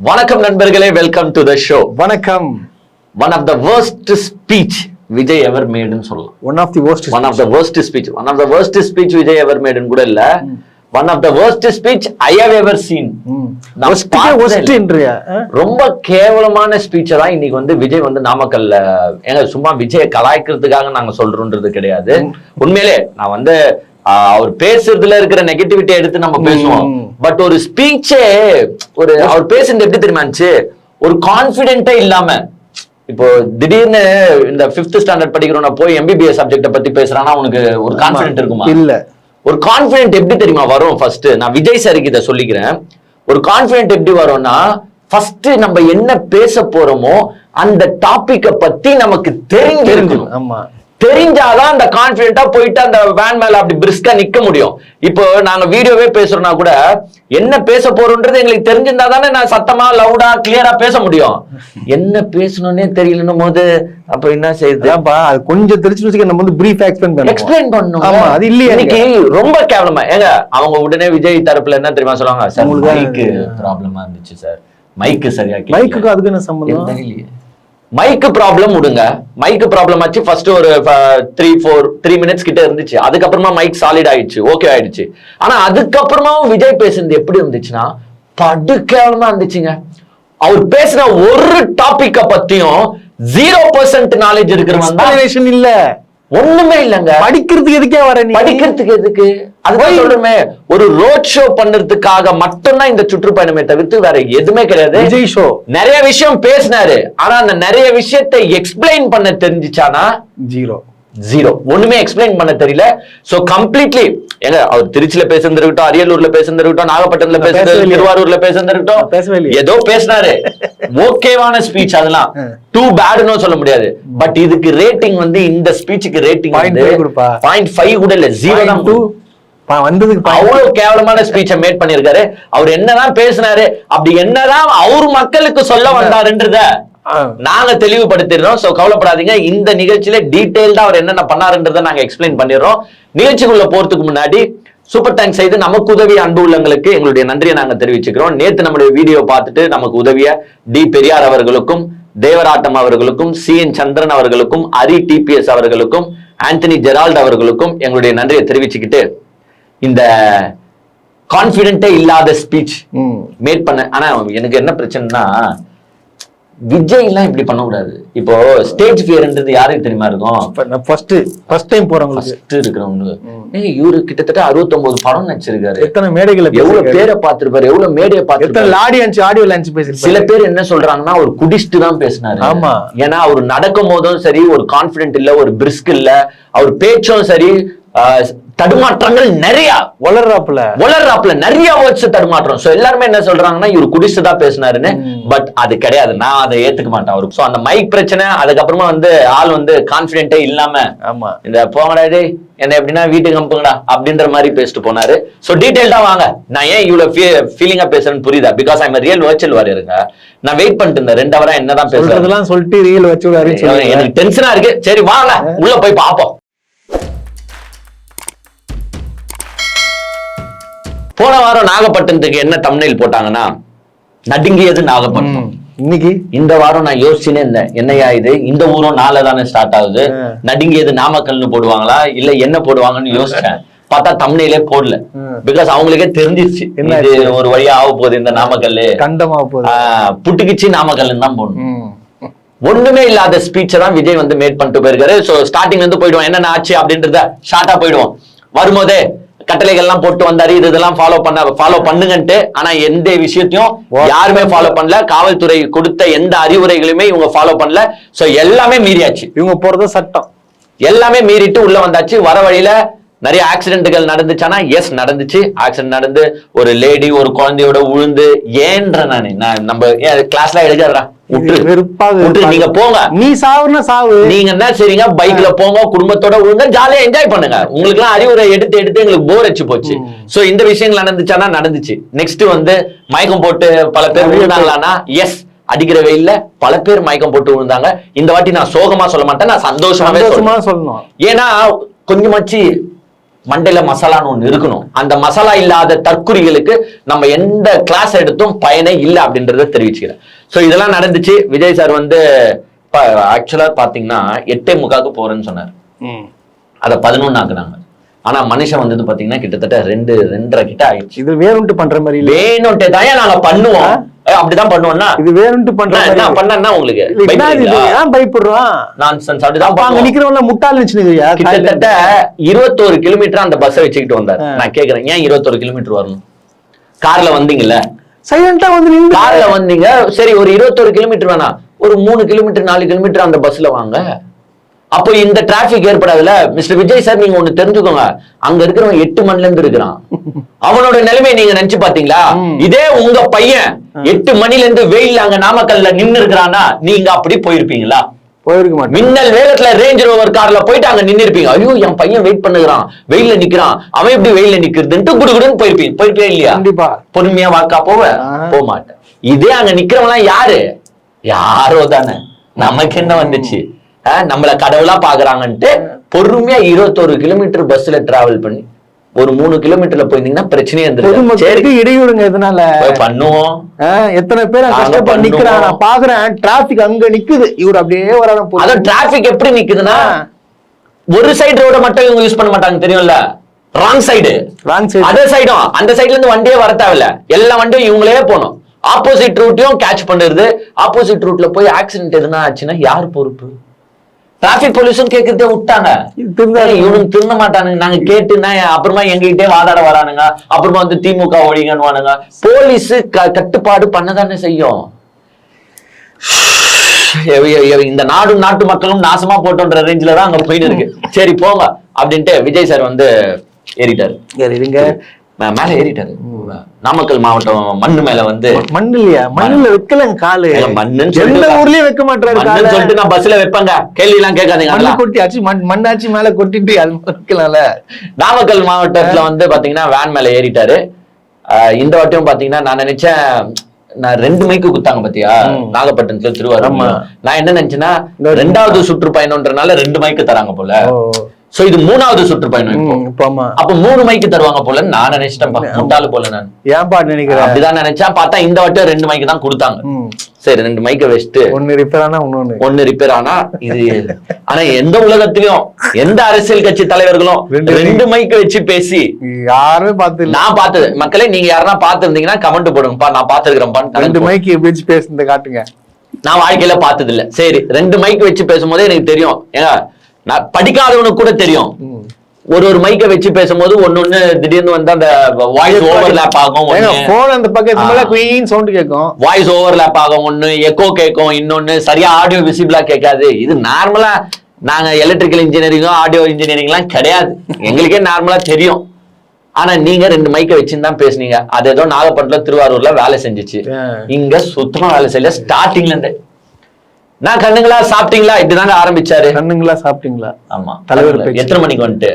வணக்கம் நண்பர்களே welcome to the show வணக்கம். One of the worst speech Vijay ever மேடுன்னு சொல்லலாம். One of the worst one of the worst speech one of the worst speech Vijay ever மேடுன்னு கூட இல்ல. One of the worst speech I have ever seen ரொம்ப கேவலமான ஸ்பீச்சை தான் இன்னைக்கு வந்து விஜய் வந்து நாமக்கல்ல ஏங்க சும்மா விஜயை கலாய்க்கிறதுக்காக நாங்க சொல்றோன்றது கிடையாது. உண்மையிலே நான் வந்து அவர் பேசுறதுல இருக்கிற நெகட்டிவிட்டி எடுத்து நம்ம பேசுவோம். பட் ஒரு ஸ்பீச்சே ஒரு அவர் பேசுறது எப்படி தெரியுமா இருந்துச்சு? ஒரு கான்பிடென்ட்டே இல்லாம. இப்போ திடீர்னு இந்த பிப்த் ஸ்டாண்டர்ட் படிக்கிறவன போய் எம்பிபிஎஸ் சப்ஜெக்ட பத்தி பேசுறானா உனக்கு ஒரு கான்பிடென்ட் இருக்குமா? இல்ல. ஒரு கான்பிடென்ட் எப்படி தெரியுமா வரும் ஃபர்ஸ்ட் நான் விஜய் சாருக்கு இதை சொல்லிக்கிறேன். ஒரு கான்பிடென்ட் எப்படி வரும்னா ஃபர்ஸ்ட் நம்ம என்ன பேச போறோமோ அந்த டாபிக்க பத்தி நமக்கு தெரிஞ்சிருக்கணும். ஆமா. தெரிஞ்சாதான் அந்த கான்பிடென்ட்டா போயிட்டு அந்த வேன் மேல அப்படி பிரிஸ்கா நிக்க முடியும். இப்போ நாங்க வீடியோவே பேசுறோம்னா கூட என்ன பேச போறோம்ன்றது எங்களுக்கு தெரிஞ்சிருந்தா தானே நான் சத்தமா லவுடா கிளியரா பேச முடியும். என்ன பேசணும்னே தெரியலன்னும் போது அப்ப என்ன செய்யுது? அதான்ப்பா அது கொஞ்சம் தெரிஞ்சு வச்சுக்க நம்ம வந்து பிரீஃப் எக்ஸ்பிளைன் பண்ணுவோம் எக்ஸ்பிளைன் பண்ணணும் ஆமா அது இல்லையா இன்னைக்கு ரொம்ப கேவலமா ஏங்க அவங்க உடனே விஜய் தரப்புல என்ன தெரியுமா சொல்லுவாங்க? சார் உங்களுக்கு? மைக்கு ப்ராப்ளமா இருந்துச்சு சார். மைக்கு சரியா கேட்கல." மைக்குக்கு அதுக்கு என்ன சம்பந்தம்? தெரியலையே மைக்கு ப்ராப்ளம் விடுங்க. மைக்கு ப்ராப்ளம் ஆச்சு. ஃபர்ஸ்ட் ஒரு த்ரீ ஃபோர் த்ரீ மினிட்ஸ் கிட்ட இருந்துச்சு. அதுக்கப்புறமா மைக் சாலிட் ஆயிடுச்சு. ஓகே ஆயிடுச்சு. ஆனா அதுக்கப்புறமாவும் விஜய் பேசுனது எப்படி இருந்துச்சுன்னா படு இருந்துச்சுங்க. அவர் பேசின ஒரு டாபிக்க பத்தியும் ஜீரோ பர்சன்ட் நாலேஜ் இருக்கிறவங்க இல்ல. ஒண்ணுமே இல்லைங்க. படிக்கிறதுக்கு எதுக்கே வர நீ? படிக்கிறதுக்கு எதுக்கு? அதுதான் சொல்றமே ஒரு ரோட் ஷோ பண்றதுக்காக மட்டும்தான் இந்த சுற்றுப்பயணமே தவிர்த்து வேற எதுவுமே கிடையாது. விஜய் ஷோ நிறைய விஷயம் பேசினாரு. ஆனா அந்த நிறைய விஷயத்தை எக்ஸ்பிளைன் பண்ண தெரிஞ்சுச்சானா? ஜீரோ ஜீரோ ஒண்ணுமே எக்ஸ்பிளைன் பண்ண தெரியல சோ கம்ப்ளீட்லி ஏங்க அவர் திருச்சியில பேசுறது இருக்கட்டும் அரியலூர்ல பேசுறது இருக்கட்டும் நாகப்பட்டினத்துல இல்லையே. திருவாரூர்ல இல்லையே. ஏதோ பேசினாரு ஓகேவான ஸ்பீச் அதெல்லாம் டூ பேட்னு சொல்ல முடியாது பட் இதுக்கு ரேட்டிங் வந்து இந்த ஸ்பீச்சுக்கு ரேட்டிங். பாயிண்ட் ஃபைவ் கூட இல்ல ஜீரோ தான் டூ வந்ததுக்கு அவ்வளவு கேவலமான ஸ்பீச்சை மேட் பண்ணிருக்காரு அவர் என்னதான் பேசினாரு அப்படி என்னதான் அவர் மக்களுக்கு சொல்ல வந்தாருன்றத. நாங்க தெளிவுபடுத்திடுறோம். சோ கவலைப்படாதீங்க. இந்த நிகழ்ச்சியில டீடைல்டா அவர் என்னென்ன பண்ணாருன்றத நாங்க எக்ஸ்பிளைன் பண்ணிடுறோம். நிகழ்ச்சிக்குள்ள போறதுக்கு முன்னாடி சூப்பர் தேங்க்ஸ் செய்து நமக்கு உதவிய அன்பு உள்ளங்களுக்கு எங்களுடைய நன்றியை நாங்க தெரிவிச்சுக்கிறோம். நேத்து நம்மளுடைய வீடியோ பார்த்துட்டு நமக்கு உதவிய டி பெரியார் அவர்களுக்கும் தேவராட்டம் அவர்களுக்கும் சி என் சந்திரன் அவர்களுக்கும் அரி டிபிஎஸ் அவர்களுக்கும் ஆண்டனி ஜெரால்ட் அவர்களுக்கும் எங்களுடைய நன்றியை தெரிவிச்சுக்கிட்டு இந்த கான்பிடென்ட்டே இல்லாத ஸ்பீச் ம். மேட் பண்ண ஆனா எனக்கு என்ன பிரச்சனைனா விஜய் எல்லாம் இப்படி பண்ணக்கூடாது. இப்போ ஸ்டேஜ் ஃபியர்ன்றது யாருக்கு தெரியுமா இருக்கும்? ஃபர்ஸ்ட் ஃபர்ஸ்ட் டைம் போறவங்களுக்கு. ஃபர்ஸ்ட் இருக்கிறவங்க ஏய் இவரு கிட்டத்தட்ட 69 படம் நடிச்சிருக்காரு. எத்தனை மேடைகளை எவ்வளவு பேசிருக்காரு. பேரை பார்த்திருப்பாரு? எவ்வளவு மேடையை பார்த்திருப்பாரு? ஆடியன்ஸ் ஆடியோ லான்ச் பேசிருப்பாரு சில பேர் என்ன சொல்றாங்கன்னா ஒரு குடிச்சிட்டு தான் பேசினாரு. ஆமா. ஏன்னா அவர் நடக்கும் போதும் சரி ஒரு கான்பிடென்ட் இல்ல ஒரு பிரிஸ்க் இல்ல அவர் பேச்சும் சரி தடுமாற்றங்கள் நிறைய. வளர்றாப்புல. வளர்றாப்புல நிறைய வேர்ட்ஸ் தடுமாற்றம். சோ எல்லாருமே என்ன சொல்றாங்கன்னா இவர் குடிச்சு தான் பேசினாருன்னு பட் அது கிடையாது. நான் அதை ஏத்துக்க மாட்டேன் அவருக்கு. சோ அந்த மைக் பிரச்சனை அதுக்கப்புறமா வந்து ஆள் வந்து கான்பிடென்ட்டே இல்லாம ஆமா. இந்த போங்கடா டேய் என்ன எப்படின்னா வீட்டுக்கு அனுப்புங்கடா அப்படின்ற மாதிரி பேசிட்டு போனாரு. சோ டீடைல்டா வாங்க. நான் ஏன் இவ்வளவு ஃபீலிங்கா பேசுறேன்னு புரியுதா? பிகாஸ் ஐம் ரியல் வர்ச்சுவல் வாரியருங்க நான் வெயிட் பண்ணிட்டு இருந்தேன். ரெண்டு ஹவரா என்னதான் பேசுறேன் சொல்றதெல்லாம் சொல்லிட்டு ரீல் வச்சு எனக்கு டென்ஷனா இருக்கு. சரி வாங்க. உள்ள போய் பாப்போம் போன வாரம் நாகப்பட்டினத்துக்கு என்ன தம்னைல் போட்டாங்கன்னா நடுங்கியது நாகப்பட்டினம். இன்னைக்கு? இந்த வாரம் நான் யோசிச்சுனே இருந்தேன். என்னையா இது? இந்த ஊரும் நாளை தானே ஸ்டார்ட் ஆகுது. நடுங்கியது நாமக்கல்னு போடுவாங்களா? இல்ல என்ன போடுவாங்கன்னு யோசிச்சேன். பார்த்தா தம்னையிலே போடல. பிகாஸ் அவங்களுக்கே தெரிஞ்சிருச்சு. என்ன இது? ஒரு வழியா ஆக போகுது இந்த நாமக்கல்லு. கண்டமா புட்டுக்கிச்சு நாமக்கல்னு தான் போடணும். ஒண்ணுமே இல்லாத ஸ்பீச்சை தான் விஜய் வந்து மேட் பண்ணிட்டு போயிருக்காரு. சோ ஸ்டார்டிங்ல இருந்து போயிடுவோம் என்னென்ன ஆச்சு அப்படின்றத ஷார்ட்டா போயிடுவோம். வரும்போதே கட்டளைகள்லாம் போட்டு வந்தாரு இது இதெல்லாம் ஃபாலோ பண்ண ஃபாலோ பண்ணுங்கன்ட்டு. ஆனா எந்த விஷயத்தையும் யாருமே ஃபாலோ பண்ணல. காவல்துறை கொடுத்த எந்த அறிவுரைகளுமே இவங்க ஃபாலோ பண்ணல. சோ எல்லாமே மீறியாச்சு. இவங்க போறது சட்டம். எல்லாமே மீறிட்டு உள்ள வந்தாச்சு. வர வழியில நிறைய ஆக்சிடென்ட்கள் நடந்துச்சானா எஸ் நடந்துச்சு. ஆக்சிடென்ட் நடந்து ஒரு லேடி ஒரு குழந்தையோட உழுந்து ஏன்ற நானு நான் நம்ம கிளாஸ்ல. விட்டுரு நீங்க போங்க. நீ சாவுன்னா சாவு. நீங்க என்ன சரிங்க பைக்ல போங்க குடும்பத்தோட விழுங்க ஜாலியா என்ஜாய் பண்ணுங்க. உங்களுக்கு எல்லாம் அறிவுரை எடுத்து எடுத்து எங்களுக்கு போர் அடிச்சு போச்சு. சோ இந்த விஷயங்கள் நடந்துச்சானா நடந்துச்சு. நெக்ஸ்ட் வந்து மயக்கம் போட்டு பல பேர் விழுந்தாங்களானா எஸ் அடிக்கிற வெயில்ல பல பேர் மயக்கம் போட்டு விழுந்தாங்க இந்த வாட்டி நான் சோகமா சொல்ல மாட்டேன். நான் சந்தோஷமாவே சொல்லணும். ஏன்னா கொஞ்சமாச்சு மண்டையில மசாலான்னு ஒண்ணு இருக்கணும். அந்த மசாலா இல்லாத தற்குறிகளுக்கு நம்ம எந்த கிளாஸ் எடுத்தும் பயனே இல்லை அப்படின்றத தெரிவிச்சுக்கிறேன். சோ இதெல்லாம் நடந்துச்சு. விஜய் சார் வந்து ஆக்சுவலா பாத்தீங்கன்னா எட்டே முக்காக்கு போறேன்னு சொன்னார். அதை பதினொன்னு ஆக்குனாங்க. ஆனா மனுஷன் வந்தது பாத்தீங்கன்னா கிட்டத்தட்ட ரெண்டு ரெண்டரை கிட்ட ஆயிடுச்சு. இது வேணும்ட்டு பண்ற மாதிரி வேணும்ட்டே தான் நாங்க பண்ணுவோம்? அப்படிதான் பண்ணுவோம்னா. இது வேணும்ட்டு பண்ற நான் மாதிரி என்ன இல்ல. பண்ணேன்னா உங்களுக்கு? இல்ல, என்ன இது? ஏன் பயப்படுறான் நான்சென்ஸ் அப்படிதான் அப்ப அங்க பண்ணுவோம். நிக்கிறவங்கள முட்டாள் நினைச்சுனுக்கிறியா கிட்டத்தட்ட இருபத்தோரு கிலோமீட்டர் அந்த பஸ்ஸை வச்சுக்கிட்டு வந்தார். நான் கேக்குறேன் ஏன் இருபத்தோரு கிலோமீட்டர் வரணும்? கார்ல வந்தீங்கல்ல? சைலண்டா வந்து கார்ல வந்தீங்க. சரி ஒரு இருபத்தோரு கிலோமீட்டர் வேணாம். ஒரு மூணு கிலோமீட்டர் நாலு கிலோமீட்டர் அந்த பஸ்ல வாங்க. அப்போ இந்த டிராபிக் ஏற்படாதுல மிஸ்டர் விஜய் சார் நீங்க ஒண்ணு தெரிஞ்சுக்கோங்க. அங்க இருக்கிறவன் எட்டு மணில இருந்து இருக்கிறான். அவனோட நிலைமையை நீங்க நினைச்சு பாத்தீங்களா? இதே உங்க பையன் எட்டு மணில இருந்து வெயில்ல அங்க நாமக்கல்ல நின்னு இருக்கிறானா நீங்க அப்படி போயிருப்பீங்களா? போயிருக்க மாட்டேன் மின்னல் வேகத்துல ரேஞ்ச் ரோவர் கார்ல போயிட்டு அங்க நின்னு இருப்பீங்க. ஐயோ என் பையன் வெயிட் பண்ணுகிறான். வெயில்ல நிக்கிறான். அவன் எப்படி வெயில்ல நிக்கிறதுன்ட்டு குடுகுடுன்னு போயிருப்பீங்க. போயிருப்பே இல்லையா? கண்டிப்பா. பொறுமையா வாக்கா போவ. போக மாட்டேன். இதே அங்க நிக்கிறவங்களாம் யாரு? யாரோ தானே. நமக்கு என்ன வந்துச்சு? நம்மள கடவுளா பாக்குறாங்கன்ட்டு பொறுமையா இருபத்தோரு கிலோமீட்டர் பஸ்ல டிராவல் பண்ணி ஒரு மூணு கிலோமீட்டர்ல போயிருந்தீங்கன்னா பிரச்சனையே இருந்திருக்கு இடையூறுங்க இதனால பண்ணுவோம். எத்தனை பேர் கஷ்டப்பட்டு. நிக்கிறான் நான் பாக்குறேன் டிராபிக் அங்க நிக்குது. இவர் அப்படியே வரான அதான் டிராபிக் எப்படி நிக்குதுன்னா ஒரு சைடு ரோட மட்டும் இவங்க யூஸ் பண்ண மாட்டாங்க தெரியும்ல? Wrong side wrong side other சைடும் அந்த சைடுல இருந்து வண்டியே வர தேவையில்ல. எல்லா வண்டியும் இவங்களே போகணும். ஆப்போசிட் ரூட்டையும் கேட்ச் பண்ணுறது ஆப்போசிட் ரூட்ல போய் ஆக்சிடென்ட் எதுனா ஆச்சுன்னா யார் பொறுப்பு? டிராபிக் போலீஸும் கேட்கறதே விட்டாங்க. இவனுங்க திருந்த மாட்டானுங்க. நாங்க கேட்டுனா அப்புறமா எங்ககிட்டே வாதாட வரானுங்க. அப்புறமா வந்து திமுக ஒழிங்கன்னுவானுங்க. போலீஸ் கட்டுப்பாடு பண்ணதானே செய்யும். இந்த நாடும் நாட்டு மக்களும் நாசமா போட்டோன்ற ரேஞ்சில தான் அங்க போயிட்டு இருக்கு. சரி போங்க. அப்படின்ட்டு விஜய் சார் வந்து ஏறிட்டாரு. மே- மேல ஏறிட்டாரு. நாமக்கல் மாவட்டம் மண்ணு மேல வந்து மண் இல்லையா மண்ணுல வைக்கலங்க காலு. மண்ணுன்னு சொல்லிட்டு- ஊர்லயும் வைக்க மாட்டாரு கால. சொல்லிட்டு நான் பஸ்ல வைப்பேங்க. கேள்வி எல்லாம் கேட்காதீங்க மண்ணு அதெல்லாம். கொட்டி ஆச்சு மண் மண்ணாச்சு மேல கொட்டிட்டு அது வைக்கலாம்ல. நாமக்கல் மாவட்டத்துல வந்து பாத்தீங்கன்னா வேன் மேல ஏறிட்டாரு. இந்த வாட்டியும் பாத்தீங்கன்னா நான் நினைச்சேன் நான் ரெண்டு மைக்கு குத்தாங்க பாத்தியா. நாகப்பட்டினத்துல திருவாரூர். நான் என்ன நினைச்சேன்னா ரெண்டாவது சுற்றுப்பயணம்ன்றனால ரெண்டு மைக்கு தராங்க போல. சோ இது மூணாவது சுற்றுப்பயணம் அப்ப மூணு மைக்கு தருவாங்க போல. நான் நினைச்சிட்டேன் முட்டாளு போல நான். ஏன்பா நினைக்கிறேன் அப்படிதான் நினைச்சேன். பார்த்தா இந்த வாட்டியும் ரெண்டு மைக்கு தான் கொடுத்தாங்க. சரி ரெண்டு மைக்க வச்சுட்டு. ஒண்ணு ரிப்பேர் ஆனா இன்னொன்னு. ஒண்ணு ரிப்பேர் ஆனா இது ஆனா எந்த உலகத்திலயும் எந்த அரசியல் கட்சி தலைவர்களும் ரெண்டு ரெண்டு மைக் வச்சு பேசி யாருமே பார்த்து நான் பார்த்தது. மக்களே நீங்க யாருன்னா பார்த்திருந்தீங்கன்னா கமெண்ட் போடுங்கப்பா. நான் பார்த்திருக்கிறேன்ப்பா ரெண்டு மைக்கு வச்சு பேசுனத காட்டுங்க. நான் வாழ்க்கையில பார்த்தது இல்ல சரி ரெண்டு மைக் வச்சு பேசும்போதே எனக்கு தெரியும். ஏங்க நான் படிக்காதவனுக்கு கூட தெரியும். ஒரு ஒரு மைக்க வச்சு பேசும்போது ஒன்னொன்னு திடீர்னு வந்து அந்த வாய்ஸ் ஓவர்லேப் ஆகும் போன் அந்த பக்கத்து மேல. குயின் சவுண்ட் கேட்கும் வாய்ஸ் ஓவர்லேப் ஆகும் ஒண்ணு எக்கோ கேட்கும் இன்னொன்னு சரியா ஆடியோ விசிபிளா கேட்காது. இது நார்மலா நாங்க எலக்ட்ரிக்கல் இன்ஜினியரிங்கோ ஆடியோ இன்ஜினியரிங்லாம் கிடையாது. எங்களுக்கே நார்மலா தெரியும். ஆனா நீங்க ரெண்டு மைக்க வச்சுன்னு தான் பேசுனீங்க. அது ஏதோ நாகப்பட்டினம் திருவாரூர்ல வேலை செஞ்சுச்சு. இங்க சுத்தமா வேலை செய்யல. ஸ்டார்டிங்ல இருந்து. நான் கண்ணுங்களா சாப்பிட்டீங்களா? இப்படிதாங்க ஆரம்பிச்சாரு. கண்ணுங்களா சாப்பிட்டீங்களா? ஆமா. தலைவர். எத்தனை மணிக்கு வந்துட்டு?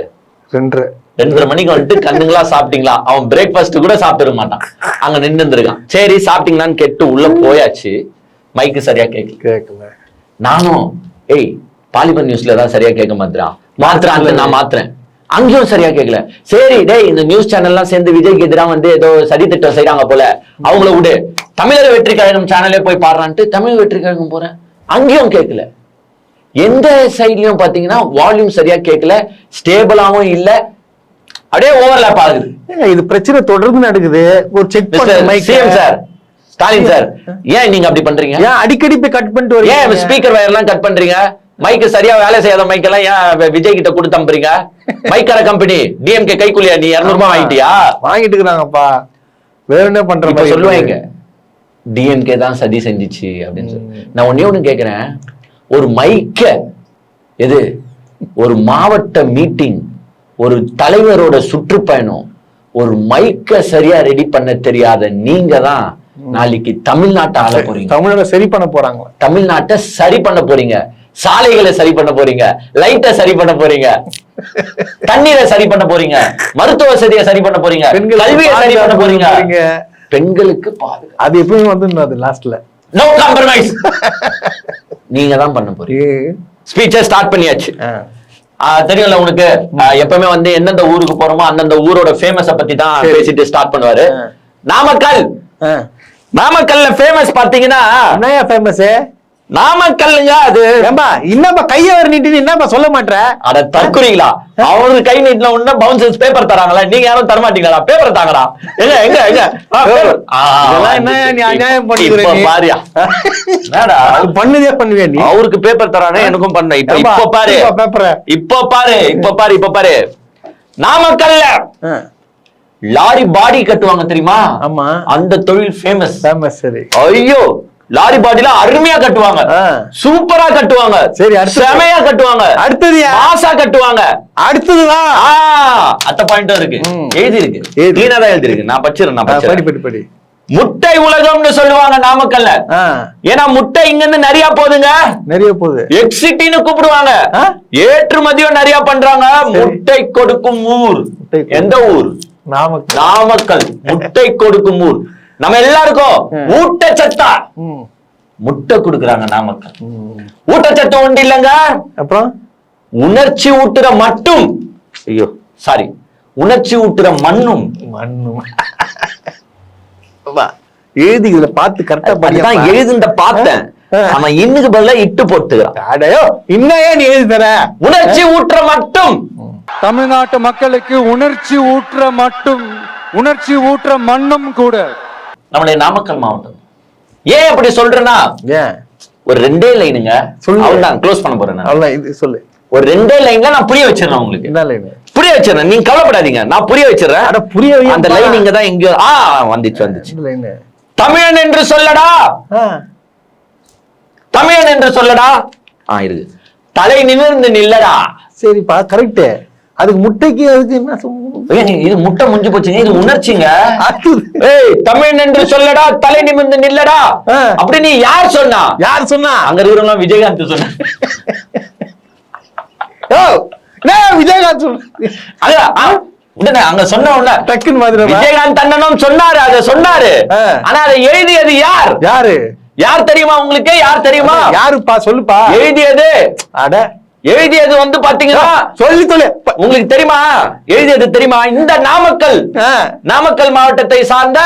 ரெண்டு ரெண்டரை மணிக்கு வந்துட்டு கண்ணுங்களா சாப்பிட்டீங்களா? அவன் பிரேக்ஃபாஸ்ட் கூட சாப்பிட்டு மாட்டான். அங்க நின்று இருந்திருக்கான். சரி சாப்பிட்டீங்களான்னு கேட்டு உள்ள போயாச்சு. மைக்கு சரியா கேட்கல கேட்கல நானும் ஏய் பாலிமர் நியூஸ்ல தான் சரியா கேட்க மாத்திரான் மாத்திரான் நான் மாத்துறேன். அங்கேயும் சரியா கேட்கல சரி டேய் இந்த நியூஸ் சேனல்லாம் சேர்ந்து விஜய்க்கு எதிராக வந்து ஏதோ சதி திட்டம் செய்றாங்க போல. அவங்கள விடு. தமிழக வெற்றி கழகம் சேனலே போய் பாடுறான்ட்டு தமிழ் வெற்றி கழகம் போறேன். அங்கேயும் கேட்கல. எந்த சைட்லயும் பாத்தீங்கன்னா வால்யூம் சரியா கேட்கல ஸ்டேபிளாவும் இல்ல. அப்படியே ஓவர்லேப் ஆகுது. இது பிரச்சனை தொடர்ந்து நடக்குது. ஒரு check CM sir Stalin sir ஏன் நீங்க அப்படி பண்றீங்க? ஏன் அடிக்கடி போய் கட் பண்ணிட்டு ஏன் வரீங்க ஸ்பீக்கர் வயர்லாம் கட் பண்றீங்க? மைக்கு சரியா வேலை செய்யாத மைக் எல்லாம் ஏன் விஜய் கிட்ட கொடுத்து அனுப்புறீங்க? மைக்கார கம்பெனி டிஎம்கே கைக்கூலியா நீ 200 ரூபாய் வாங்கிட்டியா? வாங்கிட்டு இருக்கிறாங்கப்பா. வேற என்ன பண்ற சொல்லுவாங்க. டிஎம்கே தான் சதி செஞ்சுச்சு அப்படின்னு சொல்லி. நான் ஒண்ணே ஒண்ணு கேக்குறேன். ஒரு மைக்க எது? ஒரு மாவட்ட மீட்டிங் ஒரு தலைவரோட சுற்றுப்பயணம் ஒரு மைக்க சரியா ரெடி பண்ண தெரியாத நீங்க தான் நாளைக்கு தமிழ்நாட்டை ஆள போறீங்க. தமிழோட சரி பண்ண போறாங்க. தமிழ்நாட்டை சரி பண்ண போறீங்க. சாலைகளை சரி பண்ண போறீங்க. லைட்டை சரி பண்ண போறீங்க. தண்ணீரை சரி பண்ண போறீங்க. மருத்துவ வசதியை சரி பண்ண போறீங்க. கல்வியை சரி பண்ண போறீங்க. பெண்களுக்கு பாதுகாப்பு. அது எப்பவுமே வந்துடும் அது லாஸ்ட்ல நோ காம்ப்ரமைஸ் நீங்க தான் பண்ண போறீங்க. ஸ்பீச்சை ஸ்டார்ட் பண்ணியாச்சு. ஆஹ் தெரியும்ல உனக்கு? எப்பவுமே வந்து எந்தெந்த ஊருக்கு போறோமோ அந்தந்த ஊரோட ஃபேமஸ பத்தி தான். பேசிட்டு ஸ்டார்ட் பண்ணுவாரு. நாமக்கல். நாமக்கல்ல ஃபேமஸ் பாத்தீங்கன்னா என்னய்யா ஃபேமஸ் நாமக்கல்லுங்க அது? ஏம்பா என்னப்பா கைய வர நீட்டி என்னப்பா சொல்ல மாட்ற? அட தற்குறிங்களா அவரு கை நீட்டின உடனே பவுன்சர்ஸ் பேப்பர் தராங்களா நீங்க யாரும் தர மாட்டீங்களா? பேப்பர் தாங்கடா. எங்க எங்க எங்க? என்ன நீ அநியாயம் நீ? பாரியா. என்னடா? பண்ணுதே பண்ணுவியா நீ? அவருக்கு பேப்பர் தரானே எனக்கும் பண்ண. இப்ப இப்ப பாரு. இப்ப பேப்பரை. இப்ப பாரு இப்ப பாரு இப்ப பாரு. நாமக்கல்ல லாரி பாடி கட்டுவாங்க தெரியுமா? ஆமா. அந்த தொழில் ஃபேமஸ் ஃபேமஸ் சரி ஐயோ லாரி பாடிலாம் அருமையா கட்டுவாங்க. சூப்பரா கட்டுவாங்க. சரி, அடுத்தது. செமையா கட்டுவாங்க. அடுத்ததுயா மாசா கட்டுவாங்க. அடுத்ததுதான் அத்த பாயிண்ட்டும் இருக்கு. எழுதி இருக்கு. நீனா தான் எழுதி இருக்கு நான் பச்சிரேன் நான் படி படி படி. முட்டை உலகம்னு சொல்லுவாங்க நாமக்கல்ல. ஏன்னா முட்டை இங்க இருந்து நிறைய போகுதுங்க. நிறைய போகுது. எக்ஸிட்டின்னு கூப்பிடுவாங்க? ஏற்றுமதியும் நிறைய பண்றாங்க. முட்டை கொடுக்கும் ஊர். எந்த ஊர்? நாமக்கல். நாமக்கல். முட்டை கொடுக்கும் ஊர். நம்ம எல்லாருக்கும். ஊட்டச்சத்தா முட்டை கொடுக்குறாங்க நாமக்கல். ம். ஊட்டச்சத்து உண்டு இல்லைங்க. அப்புறம்? உணர்ச்சி ஊட்டுற மட்டும். ஐயோ சாரி உணர்ச்சி ஊட்டுற மண்ணும். மண்ணு வா, எழுதி இதுல பார்த்து கரெக்டா அதுதான் எழுதுந்த பார்த்தேன். அவன் இன்னுக்கு பதிலா இட்டு போட்டுக்கிறான். அடையோ இன்னையே நீ எழுதி தர? உணர்ச்சி ஊட்டுற மட்டும். தமிழ்நாட்டு மக்களுக்கு உணர்ச்சி ஊற்ற மட்டும். உணர்ச்சி ஊற்ற மண்ணும் கூட. நம்முடைய நாமக்கல் மாவட்டம். ஏன் அப்படி சொல்றேன்னா ஏன்? ஒரு ரெண்டே லைனுங்க. அவ்வளவுதான் க்ளோஸ் பண்ண போறேன் நான். அவ்வளவு இது சொல்லு. ஒரு ரெண்டே லைன்ல நான் புரிய வச்சிடறேன் உங்களுக்கு. என்ன லைன் புரிய வச்சிடறேன். நீங்க கவலைப்படாதீங்க. நான் புரிய வச்சிடறேன். அட புரிய. அந்த லைன் இங்க தான் எங்கேயோ ஆ வந்துச்சு வந்துச்சு. தமிழன் என்று சொல்லடா. தமிழன் என்று சொல்லடா. ஆ இருக்கு தலை நிமிர்ந்து நில்லடா. சரிப்பா கரெக்ட் அதுக்கு முட்டைக்கு அதுக்கு என்ன சம்பந்தம்? இது முட்டை முடிஞ்சு போச்சுங்க இது உணர்ச்சிங்க. தமிழன் என்று சொல்லடா தலை நிமிர்ந்து நில்லடா. அப்படி நீ யார் சொன்னா? யார் சொன்னா? அங்க இருக்கிறவங்க விஜயகாந்த் சொன்ன. விஜயகாந்த் சொன்ன உடனே அங்க சொன்ன உடனே டக்குன்னு மாதிரி விஜயகாந்த் அண்ணனும் சொன்னாரு அதை சொன்னாரு. ஆனா அதை எழுதியது யார்? யாரு? யார் தெரியுமா உங்களுக்கு? யார் தெரியுமா? யாருப்பா சொல்லுப்பா. எழுதியது அட. எழுதியது வந்து பாத்தீங்கன்னா சொல்லி சொல்லு. உங்களுக்கு தெரியுமா? எழுதியது தெரியுமா? இந்த நாமக்கல். நாமக்கல் மாவட்டத்தை சார்ந்த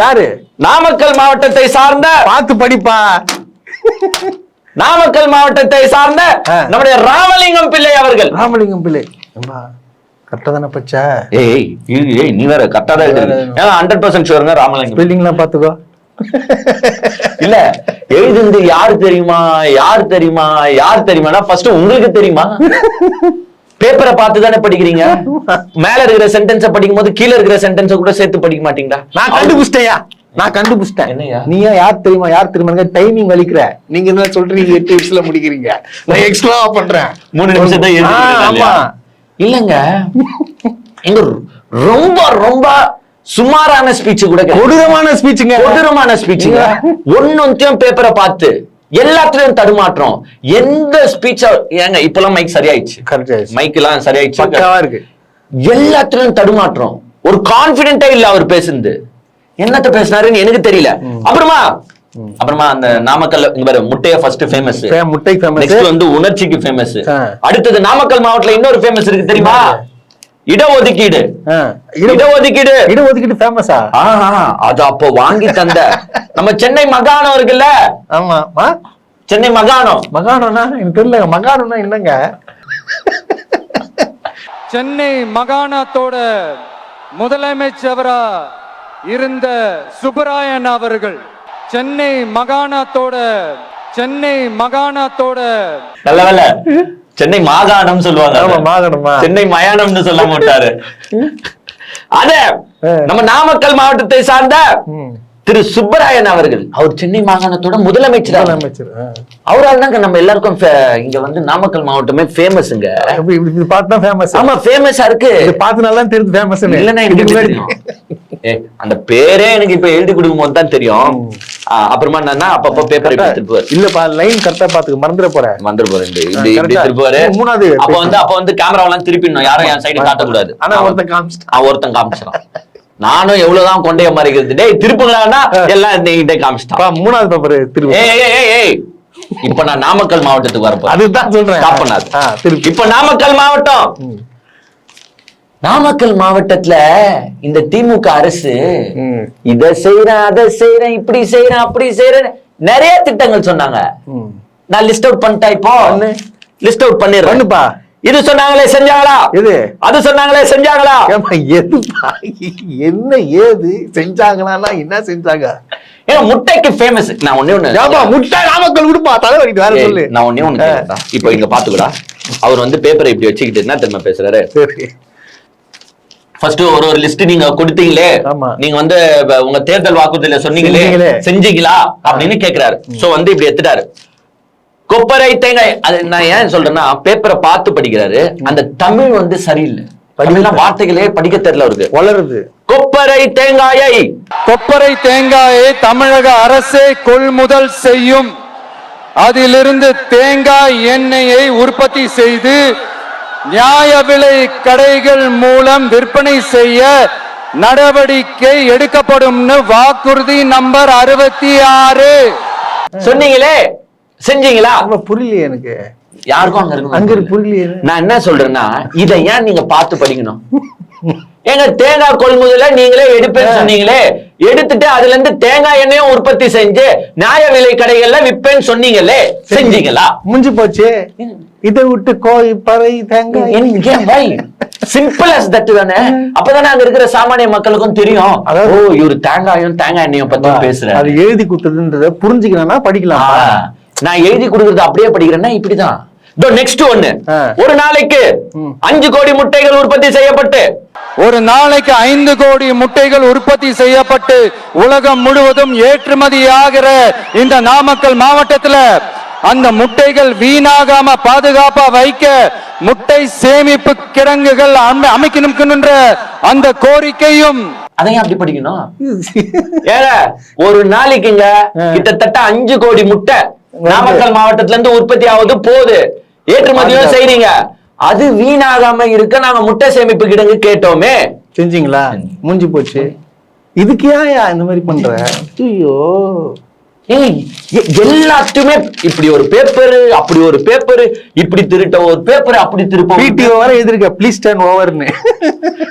யாரு? நாமக்கல் மாவட்டத்தை சார்ந்த பார்த்து படிப்பா. நாமக்கல் மாவட்டத்தை சார்ந்த. நம்முடைய ராமலிங்கம் பிள்ளை அவர்கள். ராமலிங்கம் பிள்ளை. கரெக்டா தானே பச்சா ஏய் ஏய் நீ வேற கரெக்டா தான் ஹண்ட்ரட் பர்சன்ட் ஷுவருங்க ராமலிங்கம். ஸ்பெல்லிங்லாம் பாத்துக்கோ இல்ல எழுதுந்து யார் தெரியுமா? யார் தெரியுமா? யார் தெரியுமானா ஃபர்ஸ்ட் உங்களுக்கு தெரியுமா? பேப்பரை பார்த்து தானே படிக்கிறீங்க? மேல இருக்கிற சென்டென்ஸ படிக்கும் போது கீழ இருக்கிற சென்டென்ஸ கூட சேர்த்து படிக்க மாட்டீங்களா? நான் கண்டுபிடிச்சிட்டேயா? நான் கண்டுபிடிச்சிட்டேன். என்னய்யா? நீயா யார் தெரியுமா? யார் தெரியுமா டைமிங் வலிக்கிற. நீங்க என்ன சொல்றீங்க? எட்டு நிமிஷத்துல முடிக்கிறீங்க. நான் எக்ஸ்ட்ரா பண்றேன். மூணு கொடுக்கலாம் ஆமா? இல்லங்க. எங்க ரொம்ப ரொம்ப சுமாரான ஸ்பீச் கூட. கொடூரமான ஸ்பீச்சுங்க கொடூரமான ஸ்பீச்சுங்க ஒன்னொன்த்தையும் பேப்பரை பார்த்து எல்லாத்துலயும் தடுமாற்றம். எந்த ஸ்பீச்ச ஏங்க இப்பெல்லாம் மைக் சரியாயிடுச்சு. கரெக்ட் மைக் எல்லாம் சரியாயிடுச்சு. பக்காவா இருக்கு. எல்லாத்துலயும் தடுமாற்றம். ஒரு கான்பிடென்டே இல்ல அவர் பேசுனது. என்னத்த பேசினாருன்னு எனக்கு தெரியல. அப்புறமா அப்புறமா அந்த நாமக்கல்ல இங்க பாரு முட்டைய ஃபர்ஸ்ட் ஃபேமஸ் ஃபே- முட்டை ஃபேமஸ் வந்து உணர்ச்சிக்கு ஃபேமஸ். அடுத்தது நாமக்கல் மாவட்டத்துல இன்னொரு ஃபேமஸ் இருக்கு தெரியுமா? இடஒதுக்கீடு. இடஒதுக்கீடு. இடஒதுக்கீடு ஃபேமஸா ஆஹா, அது அப்போ வாங்கி தந்த. நம்ம சென்னை மகாணம் இருக்குல்ல? ஆமா சென்னை மகாணம். மகாணம்னா எனக்கு தெரியல மகாணம்னா என்னங்க? சென்னை மாகாணத்தோட முதலமைச்சரா இருந்த சுப்பராயன் அவர்கள் சென்னை மாகாணத்தோட சென்னை மாகாணத்தோட நல்ல வேலை. சென்னை மாகாணம் சொல்லுவாங்க. மாகாணமா சென்னை மயானம்னு சொல்ல மாட்டாரு அத. நம்ம நாமக்கல் மாவட்டத்தை சார்ந்த. திரு சுப்பராயன் அவர்கள் அவர் சென்னை மாகாணத்தோட முதலமைச்சர்? முதலமைச்சர். அவரால் தாங்க நம்ம எல்லாருக்கும் இங்க வந்து நாமக்கல் மாவட்டமே ஃபேமஸ்ங்க இப்படி பார்த்து ஃபேமஸ் ஆமா ஃபேமஸா இருக்கு. இது பார்த்து நல்லா தெரியுது ஃபேமஸ் இல்லன்னா எனக்கு அந்த பேரே எனக்கு இப்ப எழுதி கொடுக்கும் போது தான் தெரியும். அப்புறமா என்னன்னா அப்பப்ப பேப்பர் திருப்புவார். இல்லப்பா லைன் கரெக்டா பாத்துக்க மறந்துட போறேன். வந்துரு போறேன். திருப்புவாரு. மூணாவது அப்ப வந்து அப்ப வந்து கேமராவெல்லாம் திருப்பிடணும் யாரும் என் சைடு காட்டக்கூடாது. ஆனா ஒருத்தன் காமிச்சிட்டான். ஒருத்தன் காமிச்சிடான் நானும் எவ்வளவுதான் கொண்டைய மறைக்கிறது. டேய் திருப்புங்களான்னா எல்லாம் இந்த கிட்டே காமிச்சிட்டான் மூணாவது பேப்பர் திரும்ப இப்ப நான் நாமக்கல் மாவட்டத்துக்கு வரப்போறேன் அதுதான் சொல்றேன். இப்ப நாமக்கல் மாவட்டம். நாமக்கல் மாவட்டத்துல இந்த திமுக அரசு. இத செய்யறேன் அதை செய்யறேன் இப்படி செய்யறேன் அப்படி செய்யறேன் நிறைய திட்டங்கள் சொன்னாங்க. நான் லிஸ்ட் அவுட் பண்ணிட்டா இப்போ. லிஸ்ட் அவுட் பண்ணிடுறேன். பண்ணுப்பா. இது சொன்னாங்களே செஞ்சாங்களா? எது அது சொன்னாங்களே செஞ்சாங்களா? எதுப்பா என்ன ஏது? செஞ்சாங்களான்னா என்ன செஞ்சாங்க? ஏன்னா முட்டைக்கு ஃபேமஸ் நான் ஒண்ணே ஒண்ணு ஏப்பா முட்டை நாமக்கல் விடுப்பா தலைவலிக்கு வேற சொல்லு. நான் ஒண்ணே ஒண்ணு. இப்போ இங்க பாத்துக்கடா. அவர் வந்து பேப்பரை இப்படி வச்சுக்கிட்டு என்ன தெரியுமா பேசுறாரு? ஃபர்ஸ்ட் ஒரு ஒரு லிஸ்ட் நீங்க கொடுத்தீங்களே. நீங்க வந்து உங்க தேர்தல் வாக்குறுதியில சொன்னீங்களே செஞ்சீங்களே. செஞ்சீங்களா? அப்படின்னு கேக்குறாரு. சோ வந்து இப்படி எடுத்துட்டாரு. கொப்பரை தேங்காய். அது நான் ஏன் சொல்றேன்னா பேப்பரை பார்த்து படிக்கிறாரு. அந்த தமிழ் வந்து சரியில்லை. தமிழ்லாம் வார்த்தைகளே படிக்க தெரியல அவருக்கு. வளருது. கொப்பரை தேங்காயை. கொப்பரை தேங்காயை தமிழக அரசே கொள்முதல் செய்யும். அதிலிருந்து தேங்காய் எண்ணெயை உற்பத்தி செய்து நியாய விலை கடைகள் மூலம் விற்பனை செய்ய நடவடிக்கை எடுக்கப்படும்னு வாக்குறுதி நம்பர் அறுபத்தி ஆறு. சொன்னீங்களே? செஞ்சீங்களா? புரியலையே எனக்கு. யாருக்கும் அங்க இருக்கு அங்க புரியலையே நான் என்ன சொல்றேன்னா இதை ஏன் நீங்க பார்த்து படிக்கணும்? ஏங்க தேங்காய் கொள்முதல நீங்களே எடுப்பேன்னு சொன்னீங்களே எடுத்துட்டு அதுல இருந்து தேங்காய் எண்ணெயும் உற்பத்தி செஞ்சு நியாய விலை கடைகள்ல விப்பேன்னு சொன்னீங்களே செஞ்சீங்களா? முடிஞ்சு போச்சு. இதை விட்டு கோழி பறை தேங்காய் சிம்பிள் அஸ் தட் தானே. அப்பதானே அங்க இருக்கிற சாமானிய மக்களுக்கும் தெரியும். ஓ இவர் தேங்காயும் தேங்காய் எண்ணெயும் பத்தி அது பேசுறாரு. எழுதி கொடுத்ததுன்றத புரிஞ்சுக்கணும்னா படிக்கலாம் நான் எழுதி கொடுக்கறது அப்படியே படிக்கிறேன்னா இப்படிதான். நெக்ஸ்ட் ஒண்ணு. ஒரு நாளைக்கு. அஞ்சு கோடி முட்டைகள் உற்பத்தி செய்யப்பட்டு. ஒரு நாளைக்கு ஐந்து கோடி முட்டைகள் உற்பத்தி செய்யப்பட்டு உலகம் முழுவதும் ஏற்றுமதியாகிற இந்த நாமக்கல் மாவட்டத்துல அந்த முட்டைகள் வீணாகாம பாதுகாப்பா வைக்க முட்டை சேமிப்பு கிடங்குகள் அமை- அமைக்கணும்ன்ற அந்த கோரிக்கையும். அதையும் அப்படி படிக்கணும்? ஏங்க ஒரு நாளைக்குங்க கிட்டத்தட்ட அஞ்சு கோடி முட்டை நாமக்கல் மாவட்டத்துல இருந்து உற்பத்தி ஆகுது போகுது ஏற்றுமதியும் செய்றீங்க. அது வீணாகாம இருக்க நாங்க முட்டை சேமிப்பு கிடங்கு கேட்டோமே. செஞ்சீங்களா? முடிஞ்சு போச்சு. இதுக்கு ஏன் இந்த மாதிரி பண்ற? ஐயோ. ஏங்க எ- எல்லாத்தையுமே இப்படி ஒரு பேப்பர் அப்படி ஒரு பேப்பர் இப்படி திருட்ட ஒரு பேப்பர் அப்படி திருப்ப பிடிஓ வர எதிர்க்க ப்ளீஸ் டர்ன் ஓவர்னு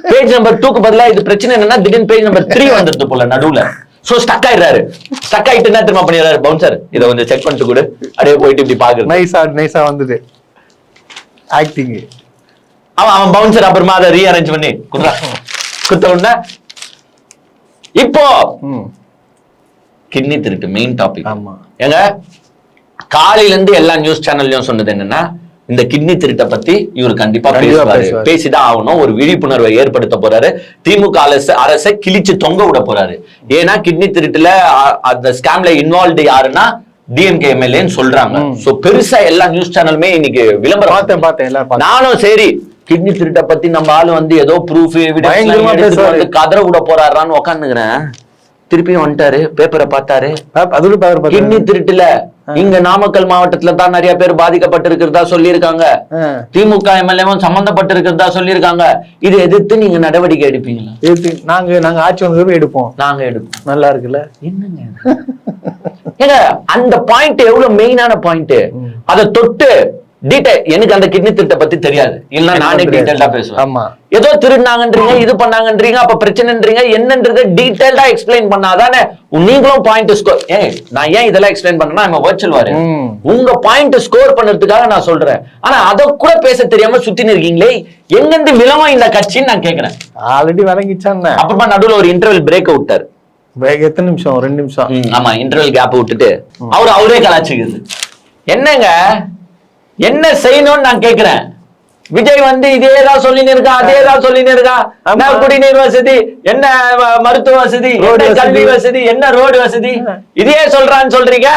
பேஜ் நம்பர் டூக்கு பதிலா இது பிரச்சனை என்னன்னா திடீர்னு பேஜ் நம்பர் த்ரீ வந்துருது போல நடுவுல. சோ ஸ்டக் ஆயிடுறாரு. ஸ்டக் ஆயிட்டு என்ன திரும்ப பண்ணிடுறாரு? பவுன்சர் இதை கொஞ்சம் செக் பண்ணிட்டு கொடு. அப்படியே போயிட்டு இப்படி பாக்குறது நைஸா நைஸா வந்தது. ஆக்டிங் அவன் அவன் பவுன்சர் அப்புறமா அதை ரீஅரேஞ்ச் பண்ணி குடுறான் குத்த உடனே இப்போ கிட்னி திருட்டு மெயின் டாபிக் ஆமா. ஏங்க காலையில இருந்து எல்லா நியூஸ் சேனல்லயும் சொன்னது என்னன்னா இந்த கிட்னி திருட்டை பத்தி இவர் கண்டிப்பா பேசுவாரு. பேசிதான் ஆகணும். ஒரு விழிப்புணர்வை ஏற்படுத்த போறாரு. திமுக அரசு அரசை கிழிச்சு தொங்க விட போறாரு. ஏன்னா கிட்னி திருட்டுல அந்த ஸ்கேம்ல இன்வால்வ்டு யாருன்னா டிஎம்கே எம்எல்ஏன்னு சொல்றாங்க. சோ பெருசா எல்லா நியூஸ் சேனலுமே இன்னைக்கு விளம்பரம். பார்த்தேன் பார்த்தேன் நானும் சரி கிட்னி திருட்ட பத்தி நம்ம ஆளு வந்து ஏதோ ப்ரூஃப் கதற விட போறாரான்னு உக்காந்துக்கிறேன். திருப்பியும் வந்துட்டாரு பேப்பரை பார்த்தாரு. அதுல பேர் கிட்னி திருட்டுல. இங்க நாமக்கல் மாவட்டத்துல தான் நிறைய பேர் பாதிக்கப்பட்டிருக்கிறதா சொல்லியிருக்காங்க. திமுக எம்எல்ஏவும் சம்பந்தப்பட்டிருக்கிறதா சொல்லியிருக்காங்க. இதை எதிர்த்து நீங்க நடவடிக்கை எடுப்பீங்களா? நாங்க நாங்க ஆட்சி வந்ததும் எடுப்போம். நாங்க எடுப்போம். நல்லா இருக்குல்ல? என்னங்க? ஏங்க அந்த பாயிண்ட் எவ்வளவு மெயினான பாயிண்ட் அதை தொட்டு டீடைல் எனக்கு அந்த கிட்னி திருட்டை பத்தி தெரியாது. இல்ல நானே. டீடைல்டா பேசுவேன். ஆமா. ஏதோ திருடினாங்கன்றீங்க இது பண்ணாங்கன்றீங்க அப்ப பிரச்சனைன்றீங்க என்னன்றத டீடைல்டா எக்ஸ்பிளைன் பண்ணாதானே? நீங்களும் பாயிண்ட் ஸ்கோர் ஏய் நான் ஏன் இதெல்லாம் எக்ஸ்பிளைன் பண்ணனா நம்ம வர்ச்சுவல் வாரு. உங்க பாயிண்ட் ஸ்கோர் பண்றதுக்காக நான் சொல்றேன். ஆனா அத கூட பேச தெரியாம சுத்தி இருக்கீங்களே எங்கிருந்து விலமா இந்த கட்சின்னு நான் கேக்குறேன். ஆல்ரெடி வழங்கிச்சான் அப்புறமா நடுவுல ஒரு இன்டர்வல் பிரேக் விட்டாரு. எத்தனை நிமிஷம்? ரெண்டு நிமிஷம். ஆமா இன்டர்வல் கேப் விட்டுட்டு. அவர் அவரே கலாச்சிக்குது என்னங்க? என்ன செய்யணும்னு நான் கேக்குறேன். விஜய் வந்து இதேதான் சொல்லின்னு இருக்கான் அதேதான் சொல்லின்னு இருக்கான் ஆமா. என்ன குடிநீர் வசதி என்ன மருத்துவ வசதி. கல்வி வசதி. என்ன ரோடு வசதி? இதே சொல்றான்னு சொல்றீங்க?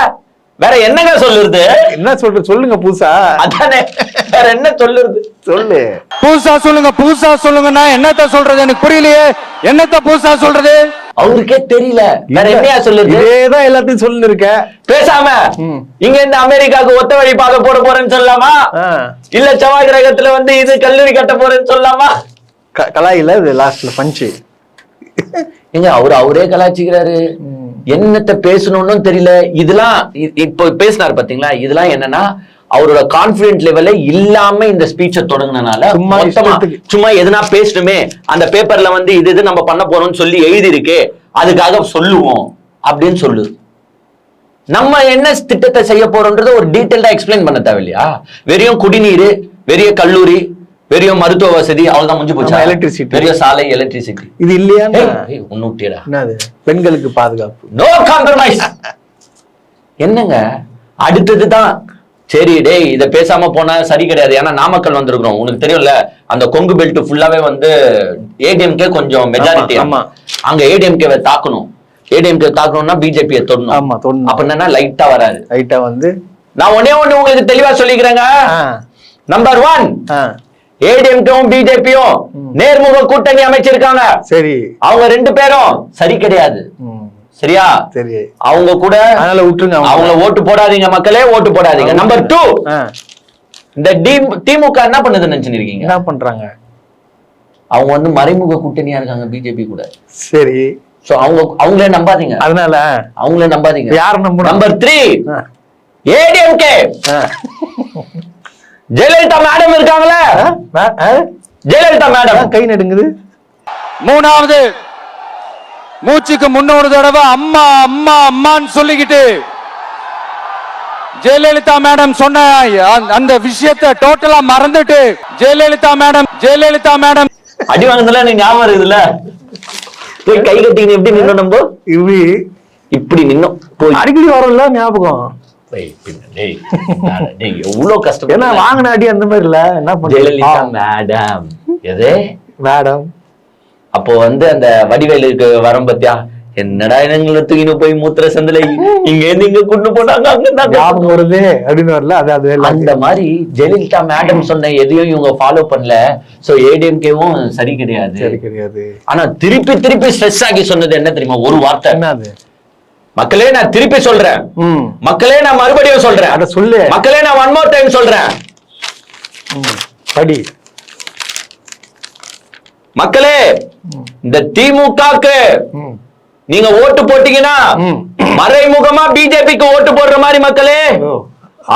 வேற என்னங்க சொல்லுறது? என்ன சொல்ற சொல்லுங்க புதுசா. அதானே. வேற என்ன சொல்லுறது? சொல்லு. புதுசா சொல்லுங்க புதுசா சொல்லுங்கன்னா என்னத்த சொல்றது? எனக்கு புரியலையே. என்னத்த புதுசா சொல்றது? அவருக்கே தெரியல. வேற என்னையா சொல்லுறது இதேதான் எல்லாத்தையும் சொல்லுன்னு இருக்க பேசாம. இங்க இருந்து அமெரிக்காவுக்கு ஒத்த வழி பாதை போட போறேன்னு சொல்லலாமா. இல்ல செவ்வாய் கிரகத்துல வந்து இது கல்லூரி கட்ட போறேன்னு சொல்லலாமா? க- கலாயில இது லாஸ்ட்ல பஞ்சு. எங்க அவரு அவரே கலாய்ச்சிக்கிறாரு. என்னத்த பேசணும்னு தெரியல. இதெல்லாம் இப்போ பேசினார் பாத்தீங்களா? இதெல்லாம் என்னன்னா அவரோட கான்பிடன்ட் லெவல்ல இல்லாம இந்த ஸ்பீச்சை தொடங்குனனால சும்மா. சும்மா எதுனா பேசணுமே அந்த பேப்பர்ல வந்து இது இது நம்ம பண்ண போறோம்னு சொல்லி எழுதி இருக்கு அதுக்காக சொல்லுவோம் அப்படின்னு சொல்லு. நம்ம என்ன திட்டத்தை செய்ய போறோம்ன்றத ஒரு டீட்டெயில்டா எக்ஸ்பிளைன் பண்ண தேவையில்லையா? வெறியும் குடிநீர் வெறிய கல்லூரி வெறியும் மருத்துவ வசதி அவ்வளவுதான் முடிஞ்சு போச்சு? electricity. பெரிய சாலை எலக்ட்ரிசிட்டி இது இல்லையா? என்னது? பெண்களுக்கு பாதுகாப்பு. நோ காம்ப்ரமைஸ் என்னங்க? அடுத்தது தான். சரி டேய் இத பேசாம போனா சரி கிடையாது. ஏன்னா நாமக்கல் வந்திருக்கிறோம். உனக்கு தெரியும்ல அந்த கொங்கு பெல்ட் ஃபுல்லாவே வந்து ஏடிஎம்கே கொஞ்சம் மெஜாரிட்டி ஆமா. அங்க ஏடிஎம்கேவை தாக்கணும். ஏடிஎம்கே தாக்கணும்னா பிஜேபியை தொடணும். ஆமா தொடணும். அப்ப என்னன்னா லைட்டா வராது. ரைட்டா வந்து நான் ஒன்னே ஒண்ணு உங்களுக்கு தெளிவா சொல்லிக்கிறேங்க. நம்பர் ஒன் ஆ, ஏடிஎம்கேவும் பிஜேபியும் நேர்முக கூட்டணி அமைச்சிருக்காங்க. சரி. அவங்க ரெண்டு பேரும் சரி கிடையாது. சரியா? சரி. அவங்க கூட அதனால விட்டுருங்க அவங்க. அவங்கள ஓட்டு போடாதீங்க மக்களே ஓட்டு போடாதீங்க. நம்பர் டூ இந்த திமுக என்ன பண்ணுதுன்னு நினைச்சுன்னு இருக்கீங்க என்ன பண்றாங்க? அவங்க வந்து மறைமுக கூட்டணியா இருக்காங்க பிஜேபி கூட. சரி. சோ அவங்க அவங்களே நம்பாதீங்க. அதனால அவங்களே நம்பாதீங்க. யார number three ADMK. Jayalalithaa madam இருக்காங்களே? ஜெயலலிதா மேடம் கை நடுங்குது. மூணாவது மூச்சுக்கு முன்னொரு தடவை அம்மா அம்மா அம்மான்னு சொல்லிக்கிட்டு ஜெயலலிதா மேடம் சொன்ன அந்த- அந்த விஷயத்தை டோட்டலா மறந்துட்டு ஜெயலலிதா மேடம் ஜெயலலிதா மேடம் அடி வாங்குனதுல எனக்கு ஞாபகம் இருக்குதுல்ல போய் கை கட்டிக்கின்னு எப்படி நின்னோம் நம்ம? இது இப்படி நின்னோம். போய் அடிக்கடி வரும்ல ஞாபகம்? எவ்வளவு கஷ்டம் ஏன்னா வாங்கின அடி அந்த மாதிரி இல்ல. என்ன ஜெயலலிதா மேடம். எது? மேடம். அப்போ வந்து அந்த வடிவேலுக்கு வரம் பத்தியா? என்னடா எங்களை தூக்கின்னு போய் மூத்திர சந்தில இங்க இருந்து இங்க கொண்டு போனாங்க அங்க வருது அப்படின்னு வரல. அது அது அந்த மாதிரி ஜெயலலிதா மேடம் சொன்ன எதையும் இவங்க ஃபாலோ பண்ணல. சோ ஏடிஎம்கேவும் சரி கிடையாது. சரி கிடையாது. ஆனா திருப்பி திருப்பி ஸ்ட்ரெஸ் ஆகி சொன்னது என்ன தெரியுமா? ஒரு வார்த்தை. என்னது? மக்களே நான் திருப்பி சொல்றேன். மக்களே நான் மறுபடியும் சொல்றேன். அத சொல்லு. மக்களே நான் ஒன் மோர் டைம் சொல்றேன். படி. மக்களே இந்த திமுகக்கு நீங்க ஓட்டு போட்டீங்கன்னா. மறைமுகமா பிஜேபிக்கு ஓட்டு போடுற மாதிரி மக்களே.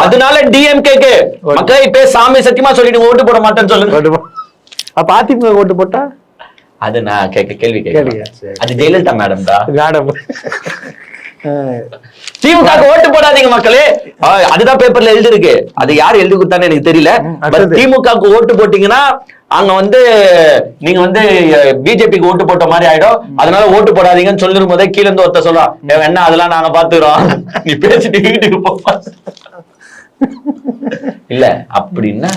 அதனால டிஎம்கேக்கு. மக்களே இப்ப சாமி சத்தியமா சொல்லிட்டு ஓட்டு போட மாட்டேன்னு சொல்லுங்க அப்ப அதிமுக ஓட்டு போட்டா? அது நான் கேட்க கேள்வி கேட்க. அது ஜெயலலிதா மேடம் தான் மேடம். திமுக ஓட்டு போடாதீங்க மக்களே. அதுதான் பேப்பர்ல எழுதி இருக்கு அது யார் எழுதி கொடுத்தான்னு எனக்கு தெரியல. திமுகக்கு ஓட்டு போட்டீங்கன்னா அங்க வந்து நீங்க வந்து பிஜேபிக்கு ஓட்டு போட்ட மாதிரி ஆயிடும். அதனால ஓட்டு போடாதீங்கன்னு சொல்லிரும் போதே கீழ இருந்து ஒருத்தர் சொல்லுவான் "ஏய், என்ன அதெல்லாம் நாங்க பாத்துக்கிறோம். நீ பேசிட்டு வீட்டுக்கு போ. இல்ல அப்படின்னா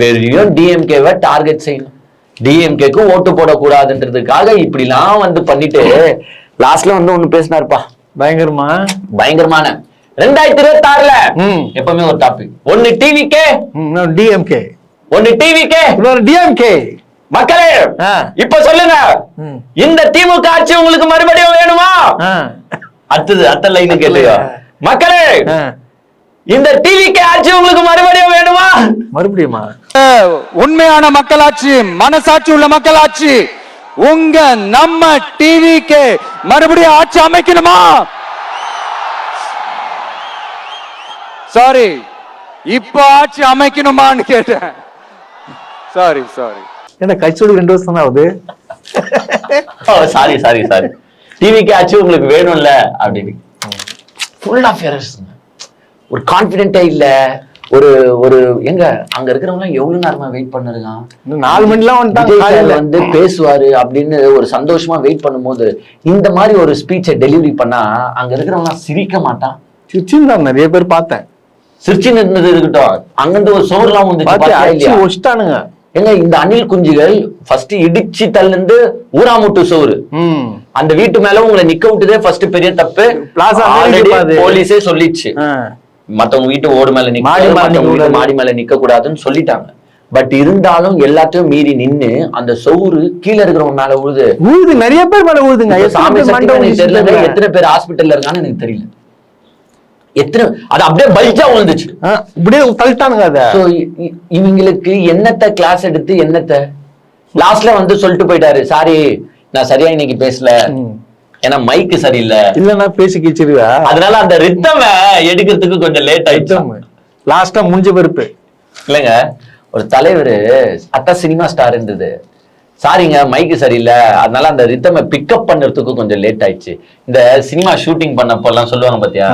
வெறும் டிஎம்கேவை டார்கெட் செய்யணும். டிஎம்கேக்கு ஓட்டு போடக்கூடாதுன்றதுக்காக இப்படிலாம் வந்து பண்ணிட்டு லாஸ்ட்ல வந்து ஒண்ணு பேசினாருப்பா. பயங்கரமா? பயங்கரமான. ரெண்டாயிரத்தி இருபத்தி ஆறுல ம். எப்பவுமே ஒரு டாபிக் ஒன்னு டிவிக்கே டிஎம்கே ஒன்னு டிவிக்கே இன்னொரு டிஎம்கே மக்களே. இப்ப சொல்லுங்க. இந்த திமுக ஆட்சி உங்களுக்கு மறுபடியும் வேணுமா? அடுத்தது அடுத்த லைன் கேளுங்க மக்களே இந்த டிவிக்கே ஆட்சி உங்களுக்கு மறுபடியும் வேணுமா? மறுபடியுமா? உண்மையான மக்களாட்சி மனசாட்சி உள்ள மக்களாட்சி. உங்க நம்ம டிவிக்கு மறுபடியும் ஆட்சி அமைக்கணுமா? சாரி இப்ப ஆட்சி அமைக்கணுமான்னு கேட்டேன். சாரி சாரி என்ன கட்சியோட ரெண்டு வருஷம் தான் ஆகுது? சாரி சாரி சாரி டிவிக்கு ஆட்சி உங்களுக்கு வேணும்ல அப்படின்னு. ஃபுல் ஆஃப் ஒரு கான்பிடென்ட்டே இல்ல. ஒரு ஒரு எங்க? அங்க இருக்கிறவங்க எவ்வளவு நேரமா வெயிட் பண்ணிருக்கான் நாலு மணிலாம் வந்துட்டாங்க. வந்து பேசுவாரு அப்படின்னு ஒரு சந்தோஷமா வெயிட் பண்ணும்போது இந்த மாதிரி ஒரு ஸ்பீச்சை டெலிவரி பண்ணா அங்க இருக்கிறவங்க சிரிக்க மாட்டான்? சிரிச்சுன்னு தான் நிறைய பேர் பார்த்தேன். சிரிச்சு நின்றது இருக்கட்டும். அங்கிருந்து ஒரு சோறுலாம் இல்லையா? வச்சுட்டானுங்க ஏங்க இந்த அணில் குஞ்சுகள் ஃபர்ஸ்ட் இடிச்சு தள்ளுந்து ஊராமுட்டு சோறு. அந்த வீட்டு மேல உங்களை நிக்க விட்டதே ஃபர்ஸ்ட் பெரிய தப்பு. போலீஸே சொல்லிச்சு. மத்தவங்க வீட்டு ஓடு மேல நிக்க மாடி மேல. மாடி மேல நிக்க கூடாதுன்னு சொல்லிட்டாங்க. பட் இருந்தாலும் எல்லாத்தையும் மீறி நின்னு அந்த சோறு கீழ இருக்கிறவங்க மேல விழுது ஊதுது நிறைய பேர் மேல எத்தனை சாமி தெரியல எத்தனை பேர் ஹாஸ்பிட்டல்ல இருக்கான்னு எனக்கு தெரியல. எத்தனை அது அப்படியே பல்ஜா விழுந்துச்சு இப்படியே தள்ளிட்டானுங்க அத. இவங்களுக்கு என்னத்த கிளாஸ் எடுத்து என்னத்த? லாஸ்ட்ல வந்து சொல்லிட்டு போயிட்டாரு. சாரி நான் சரியா இன்னைக்கு பேசல. ஏன்னா மைக்கு சரியில்லை. இல்லன்னா பேசி கிச்சிருவா அதனால அந்த ரித்தம எடுக்கிறதுக்கு கொஞ்சம் லேட் ஆயிடுச்சு. லாஸ்டா முடிஞ்ச பருப்பு இல்லைங்க ஒரு தலைவர் அத்தா சினிமா ஸ்டார் இருந்தது. சாரிங்க மைக்கு சரியில்லை. அதனால அந்த ரித்தமை பிக்கப் பண்றதுக்கு கொஞ்சம் லேட் ஆயிடுச்சு. இந்த சினிமா ஷூட்டிங் பண்ணப்போ எல்லாம் சொல்லுவாங்க பாத்தியா.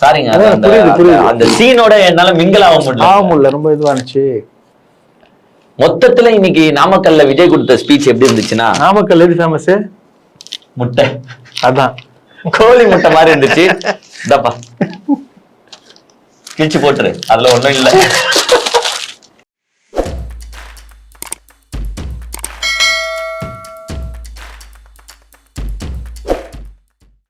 சாரிங்க அந்த- சீனோட என்னால மிங்கிள் ஆக முடியல. ஆமுல்ல ரொம்ப இதுவானுச்சு மொத்தத்துல இன்னைக்கு நாமக்கல்ல விஜய் கொடுத்த ஸ்பீச் எப்படி இருந்துச்சுன்னா நாமக்கல் எது ஃபேமஸ் முட்டை. அதான். கோழி முட்டை மாதிரி இருந்துச்சு. இந்தாப்பா. கிழிச்சு போட்டுரு. அதுல ஒண்ணும் இல்ல.